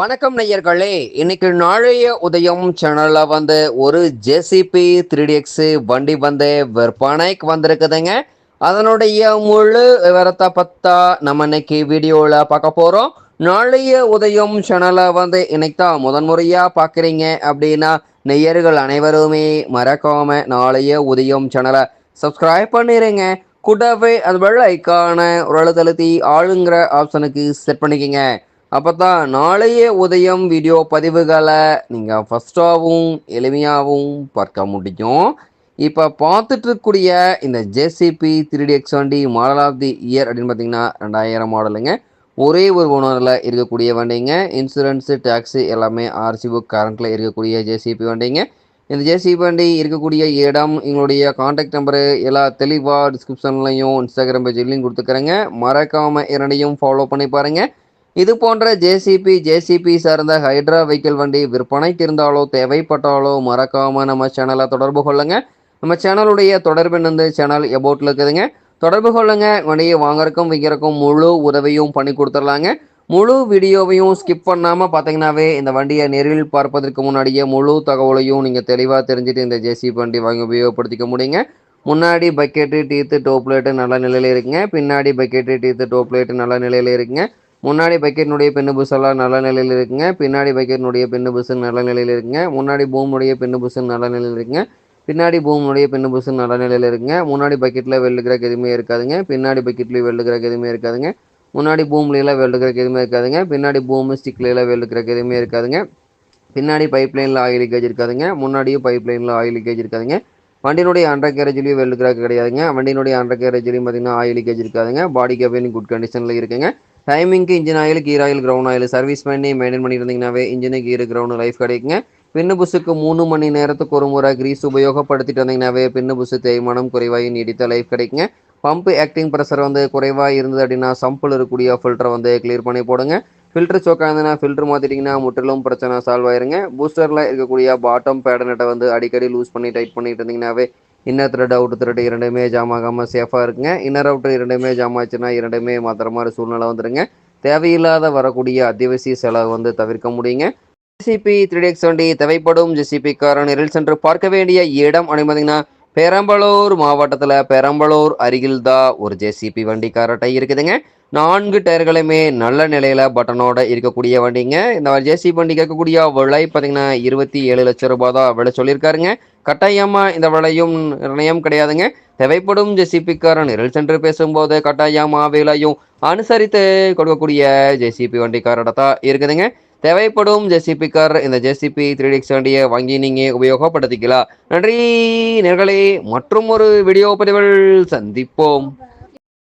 வணக்கம் நேயர்களே. இன்னைக்கு நாளைய உதயம் சேனல்ல வந்து ஒரு ஜேசிபி த்ரீ எக்ஸ் வண்டி வந்து விற்பனைக்கு வந்திருக்குதுங்க. அதனுடைய முழு விவரத்தை பத்தா நம்ம இன்னைக்கு வீடியோவில் பார்க்க போகிறோம் நாளைய உதயம் சேனலை வந்து இன்னைக்கு தான் முதன்முறையாக பார்க்குறீங்க அப்படின்னா நெய்யர்கள் அனைவருமே மறக்காம நாளைய உதயம் சேனலை சப்ஸ்கிரைப் பண்ணிடுங்க கூடவே அது வெள்ள ஐக்கான ஒரு அழுத்தழுத்தி ஆளுங்கிற ஆப்ஷனுக்கு செட் பண்ணிக்கங்க. அப்போ தான் நாளைய உதயம் வீடியோ பதிவுகளை நீங்கள் ஃபஸ்ட்டாகவும் எளிமையாகவும் பார்க்க முடியும். இப்போ பார்த்துட்டு இருக்கக்கூடிய இந்த ஜேசிபி த்ரீ டி எக்ஸ் வண்டி மாடல் ஆஃப் தி இயர் அப்படின்னு பார்த்தீங்கன்னா ரெண்டாயிரம் மாடலுங்க. ஒரே ஒரு ஓனரில் இருக்கக்கூடிய வண்டிங்க. இன்சூரன்ஸு டேக்ஸு எல்லாமே ஆர்சி புக் கரண்ட்டில் இருக்கக்கூடிய ஜேசிபி வண்டிங்க. இந்த ஜேசிபி வண்டி இருக்கக்கூடிய இடம் எங்களுடைய காண்டாக்ட் நம்பரு எல்லா தெளிவாக டிஸ்கிரிப்ஷன்லையும் இன்ஸ்டாகிராம் பேஜ்லையும் கொடுத்துக்கிறேங்க. மறக்காமல் இரண்டையும் ஃபாலோ பண்ணி பாருங்கள் இது போன்ற ஜேசிபி ஜேசிபி சார்ந்த ஹைட்ரா வெஹிக்கிள் வண்டி விற்பனைக்கு இருந்தாலோ தேவைப்பட்டாலோ மறக்காமல் நம்ம சேனலை தொடர்பு கொள்ளுங்க. நம்ம சேனலுடைய தொடர்பு வந்து சேனல் எபோட்டில் இருக்குதுங்க. தொடர்பு கொள்ளுங்க. வண்டியை வாங்கறக்கும் விற்கிறக்கும் முழு உதவியும் பண்ணி கொடுத்துர்லாங்க முழு வீடியோவையும் ஸ்கிப் பண்ணாமல் பார்த்தீங்கன்னாவே இந்த வண்டியை நேரில் பார்ப்பதற்கு முன்னாடியே முழு தகவலையும் நீங்கள் தெளிவாக தெரிஞ்சுட்டு இந்த ஜேசிபி வண்டி வாங்கி உபயோகப்படுத்திக்க முடியுங்க. முன்னாடி பக்கெட்டு டீத்து டோப்லேட்டு நல்ல நிலையில் இருக்குங்க. பின்னாடி பக்கெட்டு டீத்து டோப்லேட்டு நல்ல நிலையில் இருக்குங்க. முன்னாடி பக்கெட்னுடைய பின்னு புசெல்லாம் நல்ல நிலையில் இருக்குங்க. பின்னாடி பக்கெட்னுடைய பின்னு புசு நல்ல நிலையில் இருக்குங்க. முன்னாடி பூமுடைய பின்னு புஷு நல்ல நிலையில் இருக்குங்க. பின்னாடி பூமுடைய பின்னு புசு நல்ல நிலையில் இருக்குங்க. முன்னாடி பக்கெட்டில் வெள்ளு கிராக் எதுவுமே இருக்காதுங்க. பின்னாடி பக்கெட்லேயும் வெள்ளுக்கிறக்கு கிராக் எதுவுமே இருக்காதுங்க. முன்னாடி பூம்லாம் வெள்ளுக்கிறக்கு கிராக் எதுவுமே இருக்காதுங்க. பின்னாடி பூமு ஸ்டிக்லாம் வெள்ளுக்கிறக்கு கிராக் எதுவுமே இருக்காதுங்க. பின்னாடி பைப் லைனில் ஆயில் லீக்கேஜ் இருக்காதுங்க. முன்னாடியும் பைப் லைனில் ஆயில் லீக்கேஜ் இருக்காதுங்க. வண்டியினுடைய அண்டர் கேரேஜ்லேயும் வெள்ளு கிராக் கிடையாதுங்க. வண்டியினுடைய அண்டர் கேரேஜ்லேயும் பார்த்தீங்கன்னா ஆயில் லீக்கேஜ் இருக்காதுங்க. பாடி கேபின் குட் கண்டிஷனில் இருக்குங்க. டைமிங்க்கு engine oil gear oil ground oil service பண்ணி மெயின்டைன் பண்ணிட்டு இருந்தீங்கன்னாவே இன்ஜினு கீர் கிரவுண்ட் லைஃப் கிடைக்குங்க. பின்னு புஸுக்கு மூணு மணி நேரத்துக்கு ஒரு முறை கிரீஸ் உபயோகப்படுத்திட்டு வந்தீங்கன்னாவே பின்னு புஷு தேய்மானம் குறைவாகி நீடித்த லைஃப் கிடைக்குங்க. பம்பு ஆக்டிங் ப்ரெஷர் வந்து குறைவாக இருந்தது அப்படின்னா சம்பில் இருக்கக்கூடிய ஃபில்டரை வந்து கிளியர் பண்ணி போடுங்க. ஃபில்டர் சோக்காக இருந்ததுன்னா ஃபில்டர் மாற்றிட்டிங்கன்னா முற்றிலும் பிரச்சனை சால்வ் ஆயிருங்க. பூஸ்டரில் இருக்கக்கூடிய பாட்டம் பேடனட்டை வந்து அடிக்கடி லூஸ் பண்ணி டைட் பண்ணிட்டு இருந்தீங்கன்னாவே இன்னர் த்ரெட் அவுட் த்ரெட் இரண்டுமே ஜாம் ஆகாமல் சேஃபாக இருக்குங்க இன்னர் அவுட்டு இரண்டுமே ஜாம் ஆச்சுன்னா இரண்டுமே மாத்திர மாதிரி சூழ்நிலை வந்துடுங்க தேவையில்லாத வரக்கூடிய அத்தியாவசிய செலவு வந்து தவிர்க்க முடியுங்க. ஜிசிபி த்ரீ எக்ஸ் வண்டி தேவைப்படும். ஜிசிபி காரன் நிரல் சென்று பார்க்க வேண்டிய இடம் அப்படின்னு பார்த்தீங்கன்னா பெரம்பலூர் மாவட்டத்தில் பெரம்பலூர் அருகில் தான் ஒரு ஜேசிபி வண்டி காரட்டை இருக்குதுங்க. நான்கு டயர்களுமே நல்ல நிலையில் பட்டனோட இருக்கக்கூடிய வண்டிங்க. இந்த ஜேசிபி வண்டி கேட்கக்கூடிய விலை பார்த்தீங்கன்னா இருபத்தி ஏழு லட்சம் ரூபாய் தான் விலை சொல்லியிருக்காருங்க. கட்டாயமாக இந்த விலையும் நிர்ணயம் கிடையாதுங்க. தேவைப்படும் ஜேசிபிக்காரன் நிரல் சென்று பேசும்போது கட்டாயமாக விலையும் அனுசரித்து கொடுக்கக்கூடிய ஜேசிபி வண்டிக்காரோட தான் இருக்குதுங்க. தேவைப்படும் ஜேசிபி கார் இந்த ஜேசிபி த்ரீ டிக்ஸ் வண்டியை வாங்கி நீங்கள் உபயோகப்படுத்திக்கலாம். நன்றி நேர்களே. மற்றும் ஒரு வீடியோ பதிவில் சந்திப்போம்.